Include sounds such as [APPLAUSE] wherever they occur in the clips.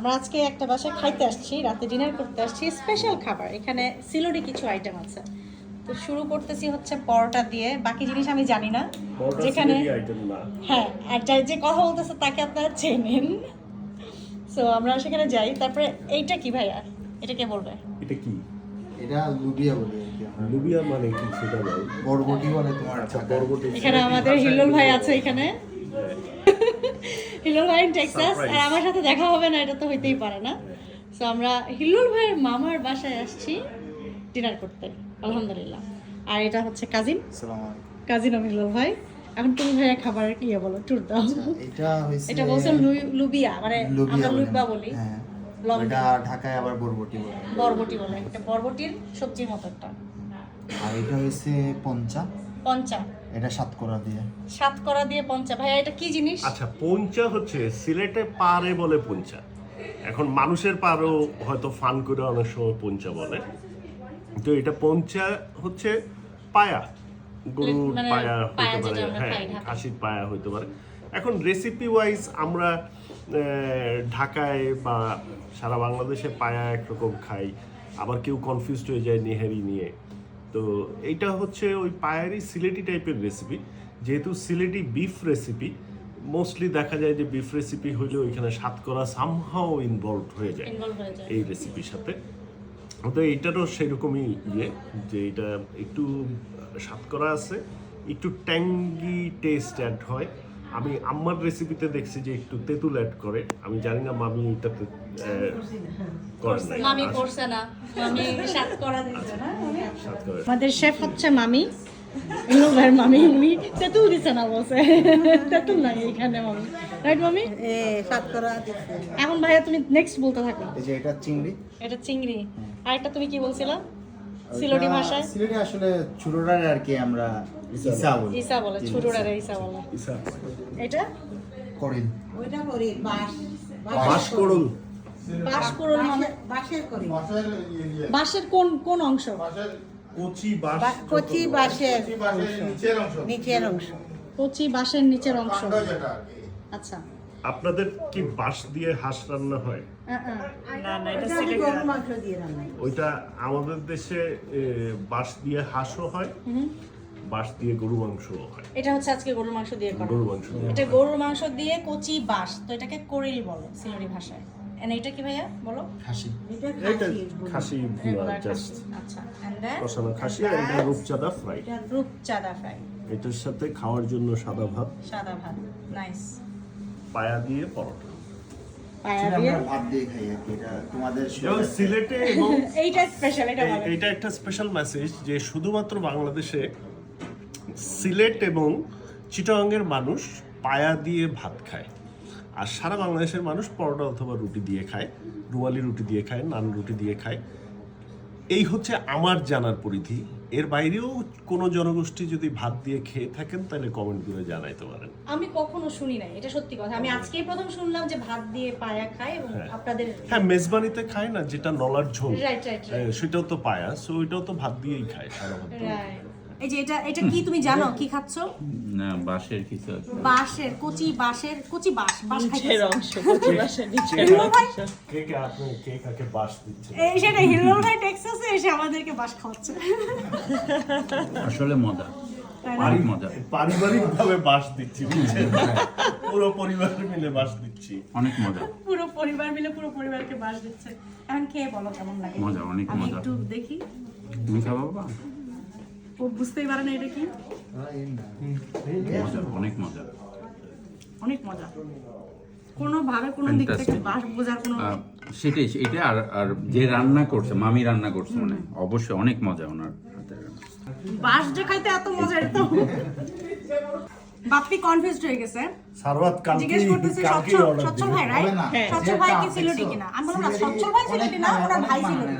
আমরা আজকে একটা বাসায় খাইতে আসছি রাতে ডিনার করতে আসছি স্পেশাল খাবার। এখানে সিলোডি কিছু আইটেম আছে। তো শুরু করতেছি হচ্ছে পরোটা দিয়ে। বাকি জিনিস আমি জানি না। যেখানে হ্যাঁ আর যাই যে কথা বলতেছে তাকে আপনারা চেনেন। সো আমরা সেখানে যাই। তারপরে এইটা কি ভাইয়া? এটা কে বলবে? এটা কি? এটা লুবিয়া বলি লুবিয়া মানে কি সেটা নয় বরবটি বলে তোমার আচ্ছা ঢাকায়। বরবটি এখানে আমাদের হিল্লোল ভাই আছে এখানে। হিল্লোল ভাই টেক্সাস আর আমার সাথে দেখা হবে না এটা তো হইতেই পারে না। সো আমরা হিল্লোল ভাইয়ের মামার বাসায় আসছি ডিনার করতে আলহামদুলিল্লাহ। আর এটা হচ্ছে কাজিন। কাজিন of হিল্লোল ভাই। এখন তুমি ভাইয়া খাবারের কি বলো টুর দাও। এটা হইছে এটা বলছে লুই- লুবিয়া মানে আমরা। লুইবা বলি। হ্যাঁ। এটা ঢাকায় আবার বরবটি বলে। বরবটি বলে এটা বরবটির সবজির মতো একটা। আর এটা হইছে পঞ্চা। পঞ্চা। এটা সাতকরা দিয়ে। সাতকরা দিয়ে পঞ্চা। ভাইয়া এটা কি জিনিস? আচ্ছা পঞ্চা হচ্ছে সিলেটে পারে বলে পঞ্চা। এখন মানুষের পারও হয়তো ফান করে অনেক সময় পঞ্চা বলে। তো এটা পঞ্চা হচ্ছে পায়া। গরুর মানে পায়া হতে পারে। হ্যাঁ খাসির পায়া হতে পারে। এখন রেসিপি ওয়াইজ আমরা ঢাকায় বা সারা বাংলাদেশে পায়া একরকম খাই। আবার কেউ কনফিউজড হয়ে যায় নেহারি নিয়ে। তো এইটা হচ্ছে ওই পায়ারই সিলেটি টাইপের রেসিপি যেহেতু সিলেটি বিফ রেসিপি মোস্টলি দেখা যায় যে বিফ রেসিপি হলে ওইখানে সাতকরা সামহাও ইনভলভ হয়ে যায় ইনভলভ হয়ে যায়। এই রেসিপির সাথে। তো এইটারও সেরকমই ইয়ে যে এটা একটু সাতকরা আছে একটু ট্যাঙ্গি টেস্ট অ্যাড হয়। আমি আমার রেসিপিতে দেখছি যে একটু তেঁতুল অ্যাড করে। আমি জানি না মামি এটাতে মামি করছে না। মামি দিচ্ছে না। সাতকরা আমাদের শেফ হচ্ছে মামি। মামি উনি তেঁতুল দিচ্ছে না বলছে। তেঁতুল নাই এখানে মামি। রাইট মামি? এ দিচ্ছে এখন ভাইয়া তুমি নেক্সট বলতে থাকো। এই যে এটা চিংড়ি। এটা চিংড়ি। আর একটা তুমি কি বলছিলা? সিলোটি ভাষায়? সিলেটে আসলে আর কি আমরা ইসা বলি। ইসা বলে ইসা বলে। ইসা এটা? ওইটা করি বাঁশ। বাস করুন। বাঁশ কুড়োল মানে? বাঁশের করি। বাঁশের কোন কোন অংশ? কচি বাস কচি বাঁশের নিচের অংশ। কচি বাঁশের নিচের অংশ। আচ্ছা। আপনাদের কি বাঁশ দিয়ে হাঁস রান্না হয়? গরুর মাংস। ওইটা আমাদের দেশে বাঁশ দিয়ে হাঁসও হয় বাঁশ দিয়ে গরু মাংসও হয়। এটা হচ্ছে আজকে গরুর মাংস দিয়ে করা। গরু মাংস এটা গরুর মাংস দিয়ে কচি বাঁশ তো এটাকে করিল বলে সিলোরি ভাষায়। এন্ড এটা কি ভাইয়া বলো? খাসি। এটা খাসি জাস্ট আচ্ছা। এন্ড দেন কষানো খাসি আর এটা রূপচাঁদা ফ্রাই। রূপচাঁদা ফ্রাই। এটার সাথে খাওয়ার জন্য সাদা ভাত। সাদা ভাত নাইস পায়া দিয়ে পরোটা। পায়া দিয়ে? আমরা ভাত দিয়ে খাই এটা তোমাদের এবং সিলেটে [LAUGHS] এইটা স্পেশাল এটা এই- একটা স্পেশাল মেসেজ যে শুধুমাত্র বাংলাদেশে সিলেট এবং চিটাগাংয়ের মানুষ পায়া দিয়ে ভাত খায়। আর সারা বাংলাদেশের মানুষ পরোটা অথবা রুটি দিয়ে খায় রুয়ালি রুটি দিয়ে খায় নান রুটি দিয়ে খায়। এই হচ্ছে আমার জানার পরিধি। এর বাইরেও কোনো জনগোষ্ঠী যদি ভাত দিয়ে খেয়ে থাকেন তাহলে কমেন্ট করে জানাইতে পারেন। আমি কখনো শুনি নাই এটা সত্যি কথা। আমি আজকেই প্রথম শুনলাম যে ভাত দিয়ে পায়া খায় এবং হ্যাঁ। আপনাদের হ্যাঁ মেজবানিতে খায় না যেটা নলার ঝোল। রাইট রাইট সেটাও তো পায়া সো ওইটাও তো ভাত দিয়েই খায় সারা ভাত রাইট এই যে এটা এটা কি তুমি জানো? কি খাচ্ছো? না বাঁশের কিছু আছে। বাঁশের কচি বাঁশের কচি বাঁশ বাঁশ খাইতেছো? অংশ কচি বাসার নিচে কে কে আপনি কে কাকে বাস দিচ্ছে? এই সেটা হিল্লোল ভাই টেক্সাসে এসে আমাদেরকে বাঁশ খাওয়াচ্ছে। আসলে মজা। পারিবারিক ভাবে বাস দিচ্ছি বুঝছেন? পুরো পরিবার মিলে বাস দিচ্ছি। অনেক মজা। পুরো পরিবার মিলে পুরো পরিবারকে বাঁশ দিচ্ছে। এখন খেয়ে বলো কেমন লাগে? মজা, অনেক মজা। একটু দেখি। তুমি খাব বাবা? ও বুঝতেই পারে না এটা কি অনেক মজা অনেক মজা কোনো ভাবে কোনো দিক থেকে Fantastic. বোঝার কোনো সেটাই এটা আর আর যে রান্না করছে মামি রান্না করছে মানে অবশ্যই অনেক মজা ওনার হাতের। যে খাইতে এত মজা এটা তো বাপ্পি কনফিউজড হয়ে গেছে সারওয়াত কালকে জিজ্ঞেস করতেছে সচ্ছল সচ্ছল ভাই রাইট। হ্যাঁ। সচ্ছল ভাই কি সিলেটি কিনা আমি বললাম না সচ্ছল ভাই সিলেটি না ওনার ভাই সিলেটি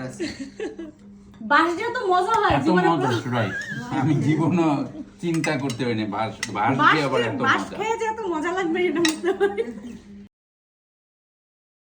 তো মজা হয় এত মজা রাইট আমি জীবনও চিন্তা করতে পারিনি বাঁশ দিয়ে আবার এত বাঁশ মজা। খেয়ে যে এত মজা লাগবে এটা বুঝতে পারি